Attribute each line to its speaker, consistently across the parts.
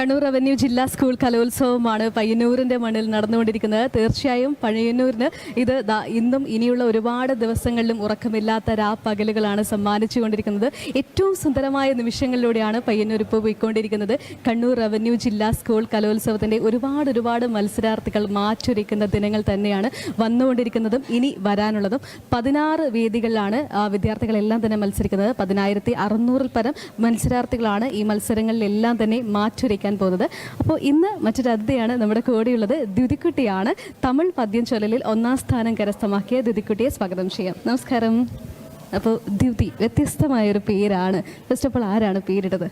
Speaker 1: Kannur revenue ജില്ലാ school കലോത്സവമാണ് പയ്യന്നൂരിന്റെ മണ്ണിൽ നടന്നുകൊണ്ടിരിക്കുന്നത്. തീർച്ചയായും പഴയന്നൂരിന് ഇത് ഇന്നും ഇനിയുള്ള ഒരുപാട് ദിവസങ്ങളിലും ഉറക്കമില്ലാത്ത രാ പകലുകളാണ് സമ്മാനിച്ചുകൊണ്ടിരിക്കുന്നത്. ഏറ്റവും സുന്ദരമായ നിമിഷങ്ങളിലൂടെയാണ് പയ്യന്നൂർ ഇപ്പോൾ പോയിക്കൊണ്ടിരിക്കുന്നത്. കണ്ണൂർ റവന്യൂ ജില്ലാ സ്കൂൾ കലോത്സവത്തിന്റെ ഒരുപാട് ഒരുപാട് മത്സരാർത്ഥികൾ മാറ്റൊരുക്കുന്ന ദിനങ്ങൾ തന്നെയാണ് വന്നുകൊണ്ടിരിക്കുന്നതും ഇനി വരാനുള്ളതും. പതിനാറ് വേദികളിലാണ് വിദ്യാർത്ഥികളെല്ലാം തന്നെ മത്സരിക്കുന്നത്. പതിനായിരത്തി അറുന്നൂറിൽ പരം മത്സരാർത്ഥികളാണ് ഈ മത്സരങ്ങളിലെല്ലാം തന്നെ മാറ്റുരയ്ക്കാൻ പോകുന്നത്. അപ്പോൾ ഇന്ന് മറ്റൊരു അതിഥിയാണ് നമ്മുടെ കൂടെയുള്ളത്. ദ്യുതിക്കുട്ടിയാണ്. തമിഴ് പദ്യം ചൊല്ലലിൽ ഒന്നാം സ്ഥാനം കരസ്ഥമാക്കിയ ദ്യുതിക്കുട്ടിയെ സ്വാഗതം ചെയ്യാം. നമസ്കാരം. അപ്പോൾ ദ്യുതി വ്യത്യസ്തമായൊരു പേരാണ്. ഫസ്റ്റ് ഓഫ് ഓൾ ആരാണ് പേരിട്ടത്?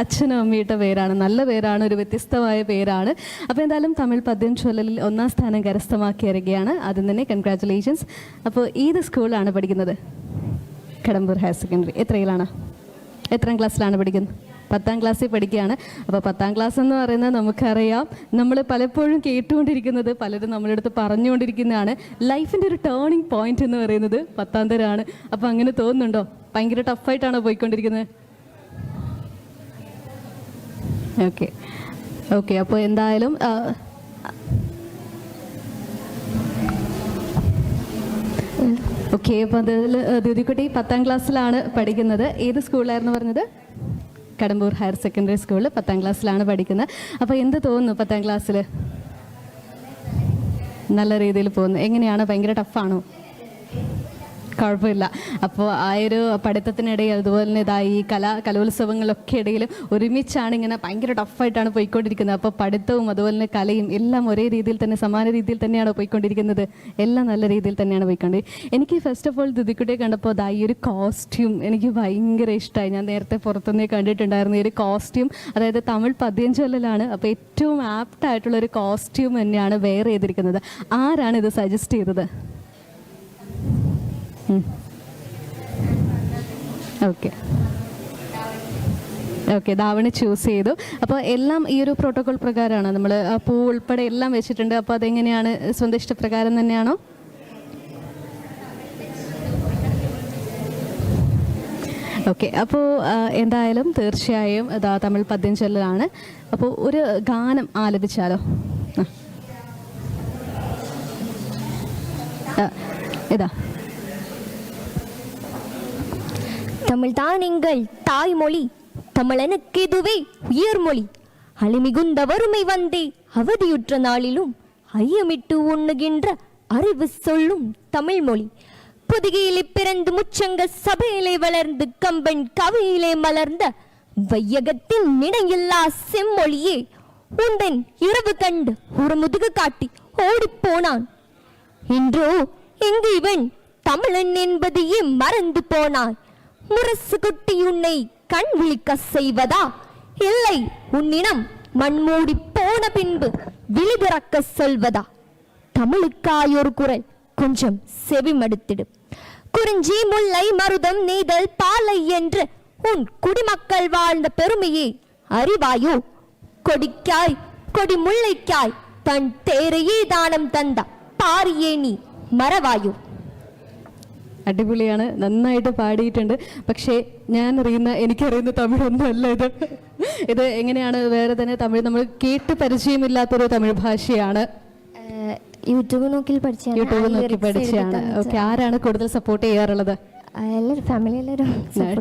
Speaker 1: അച്ഛനും അമ്മയുടെ പേരാണ്. നല്ല പേരാണ് ഒരു വ്യത്യസ്തമായ പേരാണ്. അപ്പോൾ എന്തായാലും തമിഴ് പദ്യം ചൊല്ലലിൽ ഒന്നാം സ്ഥാനം കരസ്ഥമാക്കി വരികയാണ് ആദ്യം തന്നെ കൺഗ്രാറ്റുലേഷൻസ് അപ്പോൾ ഏത് സ്കൂളിലാണ് പഠിക്കുന്നത്? Kadambur higher secondary. എത്രയിലാണ്? എത്രാം ക്ലാസ്സിലാണ് പഠിക്കുന്നത്? പത്താം ക്ലാസ്സിൽ പഠിക്കുകയാണ്. അപ്പോൾ പത്താം ക്ലാസ് എന്ന് പറയുന്നത് നമുക്കറിയാം. നമ്മൾ പലപ്പോഴും കേട്ടുകൊണ്ടിരിക്കുന്നത് പലരും നമ്മുടെ അടുത്ത് പറഞ്ഞുകൊണ്ടിരിക്കുന്നതാണ്. ലൈഫിന്റെ ഒരു ടേണിംഗ് പോയിന്റ് എന്ന് പറയുന്നത് പത്താം തരമാണ് അപ്പോൾ അങ്ങനെ തോന്നുന്നുണ്ടോ? ഭയങ്കര ടഫായിട്ടാണോ പോയിക്കൊണ്ടിരിക്കുന്നത്? ഓക്കെ ഓക്കെ അപ്പോൾ എന്തായാലും ഓക്കെ അപ്പോൾ അതിൽ ദ്യുതിക്കുട്ടി പത്താം ക്ലാസ്സിലാണ് പഠിക്കുന്നത്. ഏത് സ്കൂളിലായിരുന്നു പറഞ്ഞത്? കടമ്പൂർ ഹയർ സെക്കൻഡറി സ്കൂളിൽ പത്താം ക്ലാസ്സിലാണ് പഠിക്കുന്നത്. അപ്പോൾ എന്ത് തോന്നുന്നു പത്താം ക്ലാസ്സിൽ? നല്ല രീതിയിൽ പോകുന്നു. എങ്ങനെയാണ്? ഭയങ്കര ടഫാണോ കുഴപ്പമില്ല. അപ്പോൾ ആ ഒരു പഠിത്തത്തിനിടയിൽ അതുപോലെ തന്നെ ഇതാ ഈ കലാ കലോത്സവങ്ങളൊക്കെ ഇടയിൽ ഒരുമിച്ചാണ് ഇങ്ങനെ ഭയങ്കര ടഫായിട്ടാണ് പോയിക്കൊണ്ടിരിക്കുന്നത്. അപ്പോൾ പഠിത്തവും അതുപോലെ തന്നെ കലയും എല്ലാം ഒരേ രീതിയിൽ തന്നെ സമാന രീതിയിൽ തന്നെയാണ് പോയിക്കൊണ്ടിരിക്കുന്നത്. എല്ലാം നല്ല രീതിയിൽ തന്നെയാണ് പോയിക്കൊണ്ടിരിക്കുന്നത് എനിക്ക് ഫസ്റ്റ് ഓഫ് ഓൾ ദുദിക്കുട്ടിയെ കണ്ടപ്പോൾ ദാ ഈ ഒരു കോസ്റ്റ്യൂം എനിക്ക് ഭയങ്കര ഇഷ്ടമായി ഞാൻ നേരത്തെ പുറത്തുനിന്നേ കണ്ടിട്ടുണ്ടായിരുന്നു ഈ ഒരു കോസ്റ്റ്യൂം അതായത് തമിഴ് പദ്യം ചൊല്ലലാണ് അപ്പോൾ ഏറ്റവും ആപ്റ്റ് ആയിട്ടുള്ള ഒരു കോസ്റ്റ്യൂം തന്നെയാണ് വെയർ ചെയ്തിരിക്കുന്നത്. ആരാണ് ഇത് സജസ്റ്റ് ചെയ്തത്? ഓക്കെ ഓക്കെ ധാവണി ചൂസ് ചെയ്തു. അപ്പോൾ എല്ലാം ഈ ഒരു പ്രോട്ടോകോൾ പ്രകാരമാണ്. നമ്മൾ പൂ ഉൾപ്പെടെ എല്ലാം വെച്ചിട്ടുണ്ട്. അപ്പോൾ അതെങ്ങനെയാണ്? സ്വന്തം ഇഷ്ടപ്രകാരം തന്നെയാണോ? ഓക്കെ അപ്പോൾ എന്തായാലും തീർച്ചയായും ഇതാ തമിഴ് പദ്യം ചൊല്ലലാണ് അപ്പോൾ ഒരു ഗാനം ആലപിച്ചാലോ? ഇതാ.
Speaker 2: தமிழ் தான் எங்கள் தாய்மொழி தமிழனுக்கு இதுவே உயர்மொழி. அழிமிகுந்த வறுமை வந்தே அவதியுற்ற நாளிலும் ஐயமிட்டு உண்ணுகின்ற அறிவு சொல்லும் தமிழ் மொழி பிறந்து முச்சங்க சபையிலே வளர்ந்து கம்பன் கவியிலே மலர்ந்த வையகத்தின் நினையில்லா செம்மொழியே உந்தன் இரவு கண்டு ஒரு முதுகு காட்டி ஓடிப்போனான். இன்றோ இங்கு இவன் தமிழன் என்பதையே மறந்து போனான் முரசு கொட்டி உன்னை கண் விழிக்க செய்வதா? இல்லை உன்னினம் மண்மூடி போன பின்பு விழிதிறக்க சொல்வதா? தமிழுக்காயோர் குரல் கொஞ்சம் செவிமடுத்திடு. குறிஞ்சி முல்லை மருதம் நீதல் பாலை என்று உன் குடிமக்கள் வாழ்ந்த பெருமையே அறிவாயோ? கொடிக்காய் கொடி முல்லைக்காய் தன் தேரையே தானம் தந்த பாரியே நீ மறவாயோ?
Speaker 1: അടിപൊളിയാണ്. നന്നായിട്ട് പാടിയിട്ടുണ്ട്. പക്ഷേ ഞാൻ അറിയുന്ന എനിക്കറിയുന്ന തമിഴൊന്നുമല്ല ഇത്. ഇത് എങ്ങനെയാണ്? വേറെ തന്നെ തമിഴ്. നമ്മൾ കേട്ട് പരിചയമില്ലാത്തൊരു തമിഴ് ഭാഷയാണ്.
Speaker 2: യൂട്യൂബ് നോക്കി പഠിച്ചാണ്.
Speaker 1: യൂട്യൂബ് നോക്കി പഠിച്ചാണ്. ഓക്കെ ആരാണ് കൂടുതൽ സപ്പോർട്ട് ചെയ്യാറുള്ളത്?
Speaker 2: എല്ലാവരും ഫാമിലി എല്ലാവരും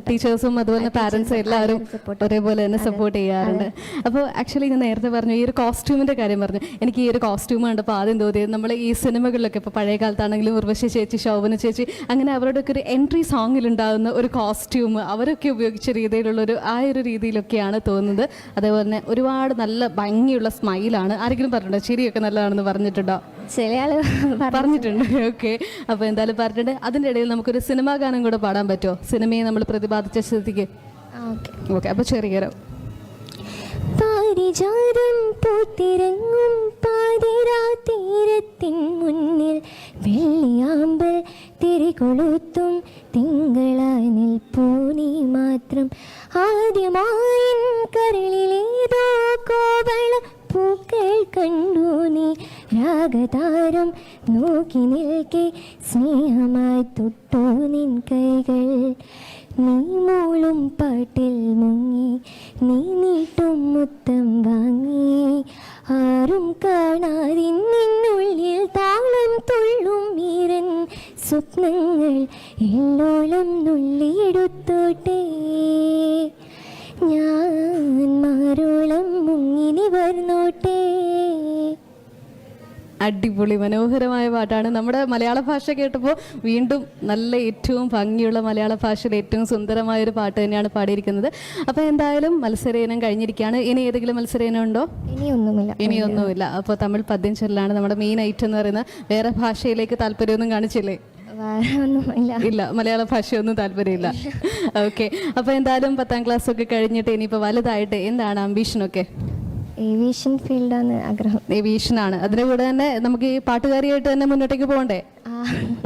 Speaker 1: ടീച്ചേഴ്സും അതുപോലെ പാരൻസും എല്ലാവരും ഒരേപോലെ തന്നെ സപ്പോർട്ട് ചെയ്യാറുണ്ട്. അപ്പോൾ ആക്ച്വലി ഞാൻ നേരത്തെ പറഞ്ഞു ഈ ഒരു കോസ്റ്റ്യൂമിന്റെ കാര്യം പറഞ്ഞു. എനിക്ക് ഈ ഒരു കോസ്റ്റ്യൂം കണ്ടപ്പോൾ ആദ്യം തോന്നിയത് നമ്മൾ ഈ സിനിമകളിലൊക്കെ ഇപ്പോൾ പഴയ കാലത്താണെങ്കിലും ഉർവശി ചേച്ചി ശോഭന ചേച്ചി അങ്ങനെ അവരുടെയൊക്കെ ഒരു എൻട്രി സോങ്ങിലുണ്ടാകുന്ന ഒരു കോസ്റ്റ്യൂം അവരൊക്കെ ഉപയോഗിച്ച രീതിയിലുള്ള ഒരു ആ ഒരു രീതിയിലൊക്കെയാണ് തോന്നുന്നത്. അതേപോലെ തന്നെ ഒരുപാട് നല്ല ഭംഗിയുള്ള സ്മൈലാണ് ആരെങ്കിലും പറഞ്ഞിട്ടുണ്ടോ? ചിരിയൊക്കെ നല്ലതാണെന്ന് പറഞ്ഞിട്ടുണ്ടോ?
Speaker 2: ചില ആൾ
Speaker 1: പറഞ്ഞിട്ടുണ്ട്. ഓക്കെ. അപ്പോൾ എന്തായാലും പറഞ്ഞിട്ടുണ്ട്. അതിന്റെ ഇടയിൽ നമുക്കൊരു സിനിമാ ഗാനം കൂടെ പാടാൻ പറ്റുമോ? സിനിമയെ നമ്മൾ പ്രതിപാദിച്ച സ്ഥിതിക്ക്.
Speaker 2: ഓക്കെ.
Speaker 1: അപ്പോൾ ചെറിയ
Speaker 2: പാരിജാതം പൂത്തിരങ്ങും പാതിരാ തീരത്തിൻ മുന്നിൽ വെള്ളിയാമ്പൽ തിരികൊളുത്തും തിങ്കളാനിൽ നിൽപ്പൂ നീ മാത്രം. ആദ്യമായി കരളിലേതോ കോവള പൂക്കൾ കണ്ടു നീ. രാഗതാരം നോക്കി നിൽക്കെ സ്നേഹമായി തൊട്ടു നിൻ കൈകൾ. നീ മൂളും പാട്ടിൽ മുങ്ങി നീ നീട്ടും മുത്തം വാങ്ങി. ആരും കാണാതെ നിന്നുള്ളിൽ താളം തുള്ളും ഈരൻ സ്വപ്നങ്ങൾ എല്ലോളം നുള്ളിയെടുത്തോട്ടെ. ഞാൻ മാറോളം മുങ്ങി
Speaker 1: അടിപൊളി മനോഹരമായ പാട്ടാണ്. നമ്മുടെ മലയാള ഭാഷ കേട്ടപ്പോൾ വീണ്ടും നല്ല ഏറ്റവും ഭംഗിയുള്ള മലയാള ഭാഷയിൽ ഏറ്റവും സുന്ദരമായ ഒരു പാട്ട് തന്നെയാണ് പാടിയിരിക്കുന്നത്. അപ്പോൾ എന്തായാലും മത്സരയിനം കഴിഞ്ഞിരിക്കുകയാണ്. ഇനി ഏതെങ്കിലും മത്സരയിനം ഉണ്ടോ?
Speaker 2: ഇനിയൊന്നുമില്ല.
Speaker 1: ഇനിയൊന്നുമില്ല. അപ്പോൾ തമിഴ് പദ്യം ചൊല്ലാണ് നമ്മുടെ മെയിൻ ഐറ്റം എന്ന് പറയുന്നത്. വേറെ ഭാഷയിലേക്ക് താല്പര്യമൊന്നും കാണിച്ചില്ലേ? ഇല്ല മലയാള ഭാഷയൊന്നും താല്പര്യമില്ല. ഓക്കെ. അപ്പോൾ എന്തായാലും പത്താം ക്ലാസ് ഒക്കെ കഴിഞ്ഞിട്ട് ഇനിയിപ്പോൾ വലുതായിട്ട് എന്താണ് അംബീഷനൊക്കെ
Speaker 2: ഏവിയേഷൻ ഫീൽഡാണ് ആഗ്രഹം.
Speaker 1: ഏവിയേഷനാണ് അതിന്റെ കൂടെ തന്നെ നമുക്ക് ഈ പാട്ടുകാരിയായിട്ട് തന്നെ മുന്നോട്ടേക്ക് പോകണ്ടേ?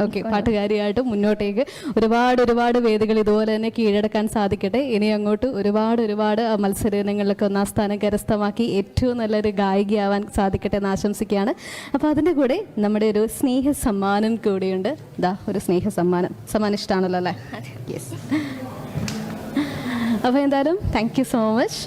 Speaker 1: ഓക്കെ പാട്ടുകാരിയായിട്ട് മുന്നോട്ടേക്ക് ഒരുപാട് ഒരുപാട് വേദികൾ ഇതുപോലെ തന്നെ കീഴടക്കാൻ സാധിക്കട്ടെ. ഇനി അങ്ങോട്ട് ഒരുപാട് ഒരുപാട് മത്സര ഇനങ്ങളിലൊക്കെ ഒന്നാം സ്ഥാനം കരസ്ഥമാക്കി ഏറ്റവും നല്ലൊരു ഗായികയാവാൻ സാധിക്കട്ടെ എന്ന് ആശംസിക്കുകയാണ്. അപ്പോൾ അതിന്റെ കൂടെ നമ്മുടെ ഒരു സ്നേഹ സമ്മാനം കൂടിയുണ്ട്. ദാ ഒരു സ്നേഹ സമ്മാനം. സമ്മാനം ഇഷ്ടമാണല്ലോ അല്ലേ യെസ് അപ്പോൾ എന്തായാലും താങ്ക് യു സോ മച്ച്